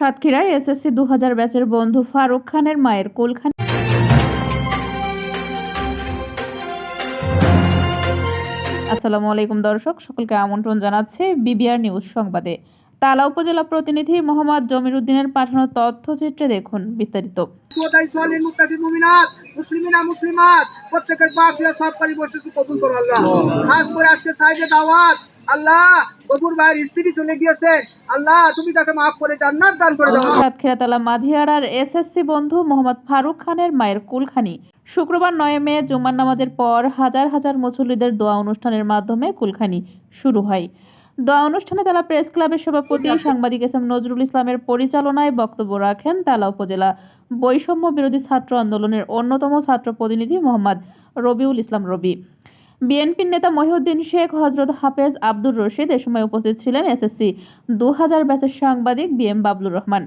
সাতক্ষীরায় এসএসসি দু হাজার ব্যাচের বন্ধু ফারুক খানের মায়ের কুলখানি। আসসালামু আলাইকুম দর্শক সকলকে আমন্ত্রণ জানাচ্ছে বিবিআর নিউজ সংবাদে। তালা উপজেলা প্রতিনিধি মোহাম্মদ জমির উদ্দিনের পাঠানো তথ্যচিত্রে দেখুন বিস্তারিত। মুসলিমিনা মুসলিমাত প্রত্যেকের ফিরা সবকারী বর্ষকে কবুল করো আল্লাহ। খাস করে আজকে সাইডে দাওয়াত আল্লাহ কবুর ভাইয়ের স্ত্রী চলে গিয়েছে। আল্লাহ, তুমি তাকে মাফ করে জান্নাত দান করে দাও। সাতক্ষীরা তালা মাঝিয়াড়ার এসএসসি বন্ধু মোহাম্মদ ফারুক খানের মায়ের কুলখানি। শুক্রবার নয় মে জুমার নামাজের পর হাজার হাজার মুসল্লিদের দোয়া অনুষ্ঠানের মাধ্যমে কুলখানি শুরু হয়। দোয়া অনুষ্ঠানে তালা প্রেস ক্লাবের সভাপতি সাংবাদিক এস এম নজরুল ইসলামের পরিচালনায় বক্তব্য রাখেন তালা উপজেলা বৈষম্য বিরোধী ছাত্র আন্দোলনের অন্যতম ছাত্র প্রতিনিধি মোহাম্মদ রবিউল ইসলাম রবি। বিএনপির নেতা মহিউদ্দিন শেখ হজরত হাফেজ আব্দুর রশিদ এ সময় উপস্থিত ছিলেন এসএসসি দু হাজার ব্যাচের সাংবাদিক বি এম বাবলুর রহমান।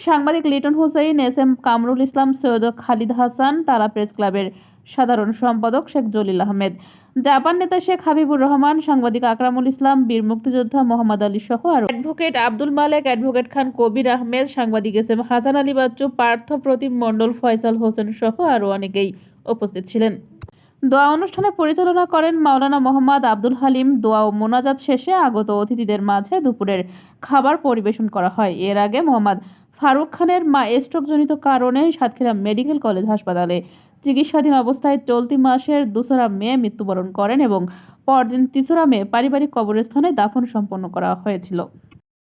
সাংবাদিক Liton Hussain, S M Kamrul Islam, Syed Khalid Hasan, Tala press ক্লাবের সাধারণ সম্পাদক শেখ জলিল আহমেদ। জাপান নেতা শেখ হাবিবুর রহমান, সাংবাদিক আকরামুল ইসলাম, বীর মুক্তিযোদ্ধা মোহাম্মদ আলী সহ আর অ্যাডভোকেট আব্দুল মালেক, অ্যাডভোকেট খান কবির আহমেদ, সাংবাদিক এস এম হাসান আলী বাচ্চু, পার্থ প্রতিম মণ্ডল ফয়সাল হোসেন সহ আরও অনেকেই উপস্থিত ছিলেন। দোয়া অনুষ্ঠানে পরিচালনা করেন মাওলানা মোহাম্মদ আব্দুল হালিম। দোয়া ও মোনাজাত শেষে আগত অতিথিদের মাঝে দুপুরের খাবার পরিবেশন করা হয়। এর আগে মোহাম্মদ ফারুক খানের মা স্ট্রোকজনিত কারণে সাতক্ষীরা মেডিকেল কলেজ হাসপাতালে চিকিৎসাধীন অবস্থায় চলতি মাসের দোসরা মে মৃত্যুবরণ করেন এবং পরদিন তেসরা মে পারিবারিক কবরস্থানে দাফন সম্পন্ন করা হয়েছিল।